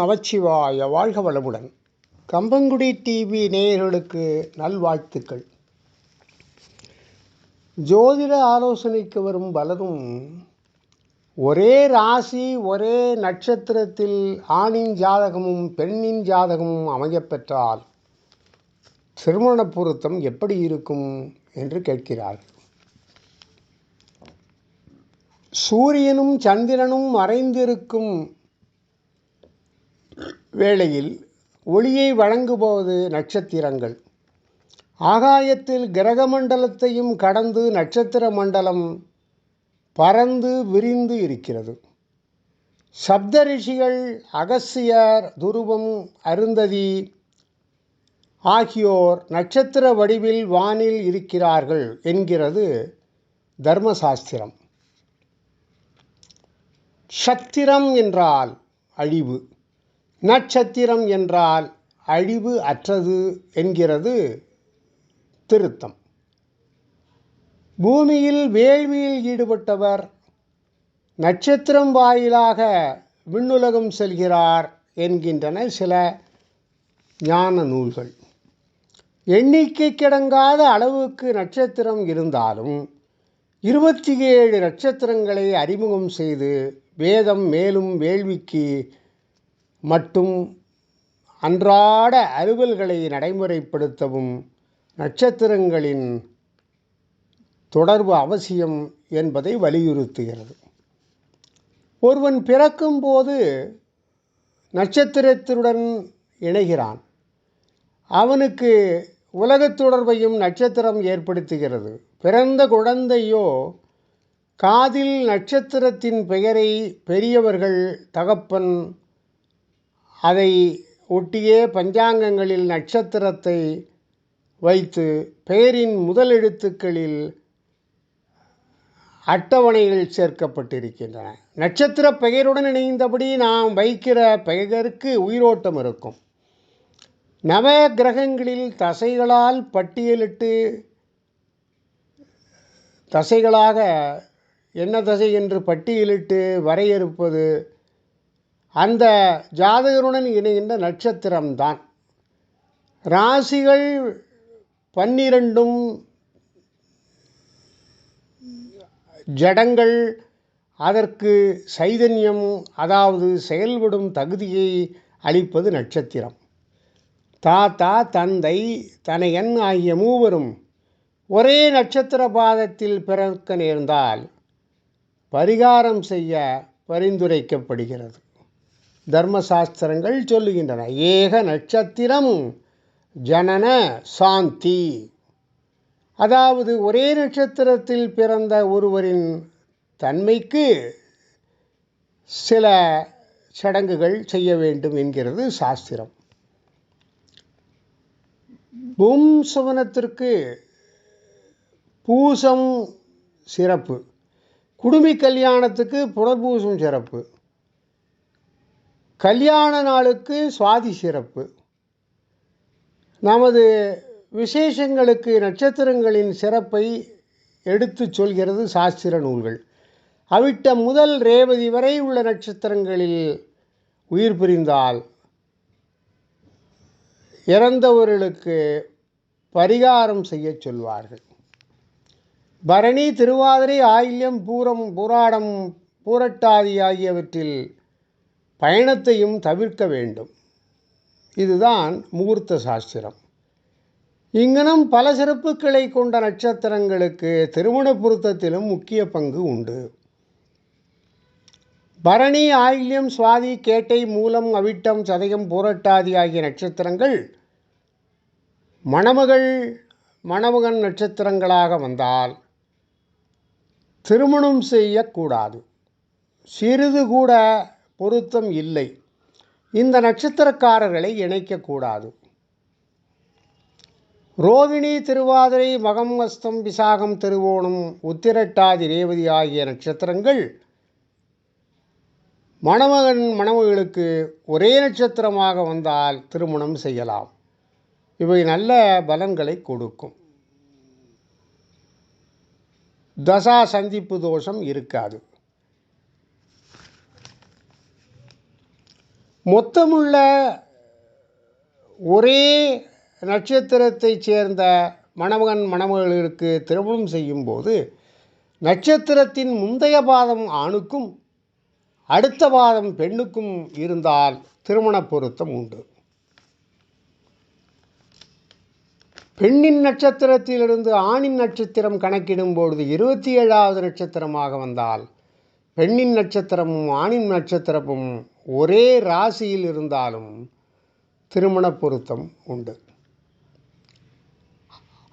நமச்சிவாய வாழ்க வளமுடன். கம்பங்குடி டிவி நேயர்களுக்கு நல்வாழ்த்துக்கள். ஜோதிட ஆலோசனைக்கு வரும் பலரும் ஒரே ராசி ஒரே நட்சத்திரத்தில் ஆணின் ஜாதகமும் பெண்ணின் ஜாதகமும் அமையப்பெற்றால் திருமண பொருத்தம் எப்படி இருக்கும் என்று கேட்கிறார்கள் சூரியனும் சந்திரனும் மறைந்திருக்கும் வேளையில் ஒளியை வழங்குபவது நட்சத்திரங்கள். ஆகாயத்தில் கிரக மண்டலத்தையும் கடந்து நட்சத்திர மண்டலம் பறந்து விரிந்து இருக்கிறது. சப்த ரிஷிகள் அகசியர் துருவம் அருந்ததி ஆகியோர் நட்சத்திர வடிவில் வானில் இருக்கிறார்கள் என்கிறது தர்மசாஸ்திரம். சத்திரம் என்றால் அழிவு. நட்சத்திரம் என்றால் அழிவு அற்றது என்கிறது திருத்தம். பூமியில் வேள்வியில் ஈடுபட்டவர் நட்சத்திரம் வாயிலாக விண்ணுலகம் செல்கிறார் என்கின்றன சில ஞான நூல்கள். எண்ணிக்கை கிடங்காத அளவுக்கு நட்சத்திரம் இருந்தாலும் இருபத்தி ஏழு நட்சத்திரங்களை அறிமுகம் செய்து வேதம் மேலும் வேள்விக்கு மட்டும் அன்றாட அலுவல்களை நடைமுறைப்படுத்தவும் நட்சத்திரங்களின் தொடர்பு அவசியம் என்பதை வலியுறுத்துகிறது. ஒருவன் பிறக்கும்போது நட்சத்திரத்துடன் இணைகிறான். அவனுக்கு உலகத் தொடர்பையும் நட்சத்திரம் ஏற்படுத்துகிறது. பிறந்த குழந்தையோ காதில் நட்சத்திரத்தின் பெயரை பெரியவர்கள் தகப்பன் அதை ஒட்டியே பஞ்சாங்கங்களில் நட்சத்திரத்தை வைத்து பெயரின் முதல் எழுத்துக்களில் அட்டவணைகள் சேர்க்கப்பட்டிருக்கின்றன. நட்சத்திர பெயருடன் இணைந்தபடி நாம் வைக்கிற பெயருக்கு உயிரோட்டம் இருக்கும். நவ கிரகங்களில் தசைகளால் பட்டியலிட்டு தசைகளாக என்ன தசை என்று பட்டியலிட்டு வரையறுப்பது அந்த ஜாதகருடன் இணைகின்ற நட்சத்திரம்தான். ராசிகள் பன்னிரண்டும் ஜடங்கள் அதற்கு சைதன்யம் அதாவது செயல்படும் தகுதியை அளிப்பது நட்சத்திரம். தாத்தா தந்தை தனையன் ஆகிய மூவரும் ஒரே நட்சத்திர பாதத்தில் பிறக்க நேர்ந்தால் பரிகாரம் செய்ய பரிந்துரைக்கப்படுகிறது. தர்மசாஸ்திரங்கள் சொல்லுகின்றன. ஏக நட்சத்திரம் ஜனன சாந்தி. அதாவது ஒரே நட்சத்திரத்தில் பிறந்த ஒருவரின் தன்மைக்கு சில சடங்குகள் செய்ய வேண்டும் என்கிறது சாஸ்திரம். பூம் சவனத்திற்கு பூசம் சிறப்பு. குடுமி கல்யாணத்துக்கு புனர்பூசம் சிறப்பு. கல்யாண நாளுக்கு சுவாதி சிறப்பு. நமது விசேஷங்களுக்கு நட்சத்திரங்களின் சிறப்பை எடுத்து சொல்கிறது சாஸ்திர நூல்கள். அவிட்ட முதல் ரேவதி வரை உள்ள நட்சத்திரங்களில் உயிர் பிரிந்தால் இறந்தவர்களுக்கு பரிகாரம் செய்ய சொல்வார்கள். பரணி திருவாதிரை ஆயில்யம் பூரம் பூராடம் பூரட்டாதி ஆகியவற்றில் பயணத்தையும் தவிர்க்க வேண்டும். இதுதான் முகூர்த்த சாஸ்திரம். இங்கனம் பல சிறப்புகளை கொண்ட நட்சத்திரங்களுக்கு திருமண பொருத்தத்திலும் முக்கிய பங்கு உண்டு. பரணி ஆயில்யம் சுவாதி கேட்டை மூலம் அவிட்டம் சதயம் பூரட்டாதி ஆகிய நட்சத்திரங்கள் மணமகள் மணமகன் நட்சத்திரங்களாக வந்தால் திருமணம் செய்யக்கூடாது. சிறிது கூட பொருத்தம் இல்லை. இந்த நட்சத்திரக்காரர்களை இணைக்கக்கூடாது ரோகிணி திருவாதிரை மகம் அஸ்தம் விசாகம் திருவோணம் உத்திரட்டாதி ரேவதி ஆகிய நட்சத்திரங்கள் மணமகன் மணமகளுக்கு ஒரே நட்சத்திரமாக வந்தால் திருமணம் செய்யலாம். இவை நல்ல பலன்களை கொடுக்கும். தசா சந்திப்பு தோஷம் இருக்காது. மொத்தமுள்ள ஒரே நட்சத்திரத்தைச் சேர்ந்த மணமகன் மணமகளுக்கு திருமணம் செய்யும்போது நட்சத்திரத்தின் முந்தைய பாதம் ஆணுக்கும் அடுத்த பாதம் பெண்ணுக்கும் இருந்தால் திருமண பொருத்தம் உண்டு. பெண்ணின் நட்சத்திரத்திலிருந்து ஆணின் நட்சத்திரம் கணக்கிடும் பொழுது இருபத்தி ஏழாவது நட்சத்திரமாக வந்தால் பெண்ணின் நட்சத்திரமும் ஆணின் நட்சத்திரமும் ஒரே ராசியில் இருந்தாலும் திருமண பொருத்தம் உண்டு.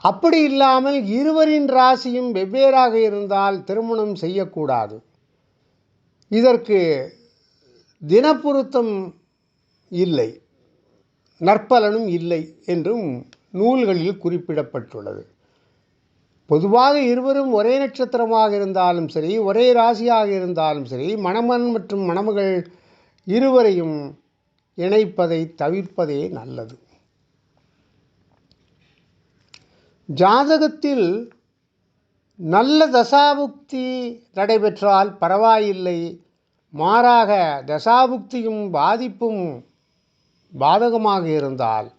அப்படி இல்லாமல் இருவரின் ராசியும் வெவ்வேறாக இருந்தால் திருமணம் செய்யக்கூடாது. இதற்கு தினப்பொருத்தம் இல்லை. நற்பலனும் இல்லை என்றும் நூல்களில் குறிப்பிடப்பட்டுள்ளது. பொதுவாக இருவரும் ஒரே நட்சத்திரமாக இருந்தாலும் சரி ஒரே ராசியாக இருந்தாலும் சரி மணமன் மற்றும் மணமகள் இருவரையும் இணைப்பதை தவிர்ப்பதே நல்லது. ஜாதகத்தில் நல்ல தசாபுக்தி நடைபெற்றால் பரவாயில்லை. மாறாக தசாபுக்தியும் பாதிப்பும் பாதகமாக இருந்தால்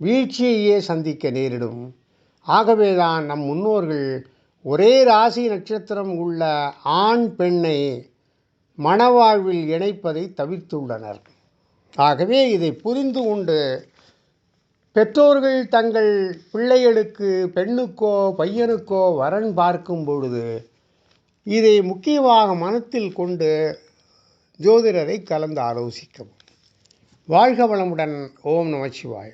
வீழ்ச்சியையே சந்திக்க நேரிடும். ஆகவேதான் நம் முன்னோர்கள் ஒரே ராசி நட்சத்திரம் உள்ள ஆண் பெண்ணை மணவாழ்வில் இணைப்பதை தவிர்த்துள்ளனர். ஆகவே இதை புரிந்து கொண்டு பெற்றோர்கள் தங்கள் பிள்ளைகளுக்கு பெண்ணுக்கோ பையனுக்கோ வரன் பார்க்கும் பொழுது இதை முக்கியமாக மனத்தில் கொண்டு ஜோதிடரை கலந்து ஆலோசிக்கவும். வாழ்க வளமுடன். ஓம் நமச்சிவாய்